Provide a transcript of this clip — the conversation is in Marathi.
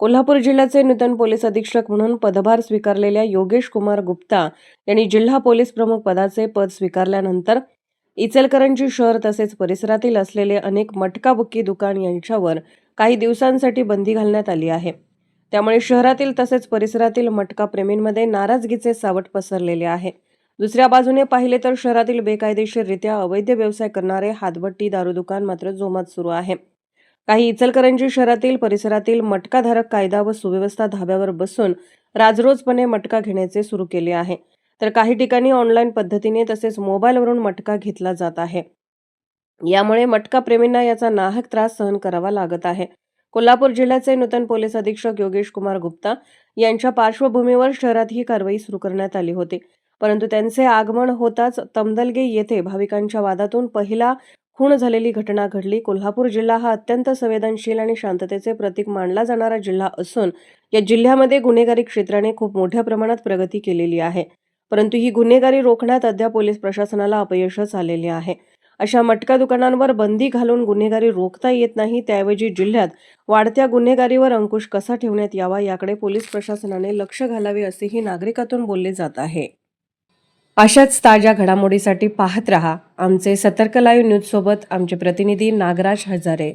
कोल्हापूर जिल्ह्याचे नूतन पोलीस अधीक्षक म्हणून पदभार स्वीकारलेल्या योगेश कुमार गुप्ता यांनी जिल्हा पोलीस प्रमुख पदाचे पद स्वीकारल्यानंतर इचलकरंजी शहर तसेच परिसरातील असलेले अनेक मटका बुक्की दुकान यांच्यावर काही दिवसांसाठी बंदी घालण्यात आली आहे. त्यामुळे शहरातील तसेच परिसरातील मटका प्रेमींमध्ये नाराजगीचे सावट पसरलेले आहे. दुसऱ्या बाजूने पाहिले तर शहरातील बेकायदेशीररित्या अवैध व्यवसाय करणारे हातभट्टी दारू दुकान मात्र जोमात सुरू आहे. काही इचलकरंजी शहरातील परिसरातील मटकाधारक कायदा व सुव्यवस्था धाब्यावर बसून राजरोजपणे मटका घेण्याचे सुरू केले आहे. तर काही ठिकाणी ऑनलाईन पद्धतीने तसेच मोबाईलवरून मटका घेतला जात आहे. यामुळे मटका प्रेमींना याचा नाहक त्रास सहन करावा लागत आहे. कोल्हापूर जिल्ह्याचे नूतन पोलीस अधीक्षक योगेश कुमार गुप्ता यांच्या पार्श्वभूमीवर शहरात ही कारवाई सुरू करण्यात आली होती. परंतु त्यांचे आगमन होताच तमदलगे येथे भाविकांच्या वादातून पहिला खून झालेली घटना घडली. कोल्हापूर जिल्हा हा अत्यंत संवेदनशील आणि शांततेचे प्रतीक मानला जाणारा जिल्हा असून या जिल्ह्यामध्ये गुन्हेगारी क्षेत्राने खूप मोठ्या प्रमाणात प्रगती केलेली आहे. परंतु ही गुन्हेगारी रोखण्यात अद्याप पोलीस प्रशासनाला अपयशच आलेले आहे. अशा मटका दुकानांवर बंदी घालून गुन्हेगारी रोखता येत नाही त्याऐवजी जिल्ह्यात वाढत्या गुन्हेगारीवर अंकुश कसा ठेवण्यात यावा याकडे पोलीस प्रशासनाने लक्ष घालावे असेही नागरिकातून बोलले जात आहे. अशाच ताज्या घडामोडीसाठी पाहत रहा आमचे सतर्क लाईव्ह न्यूजसोबत आमचे प्रतिनिधी नागराज हजारे.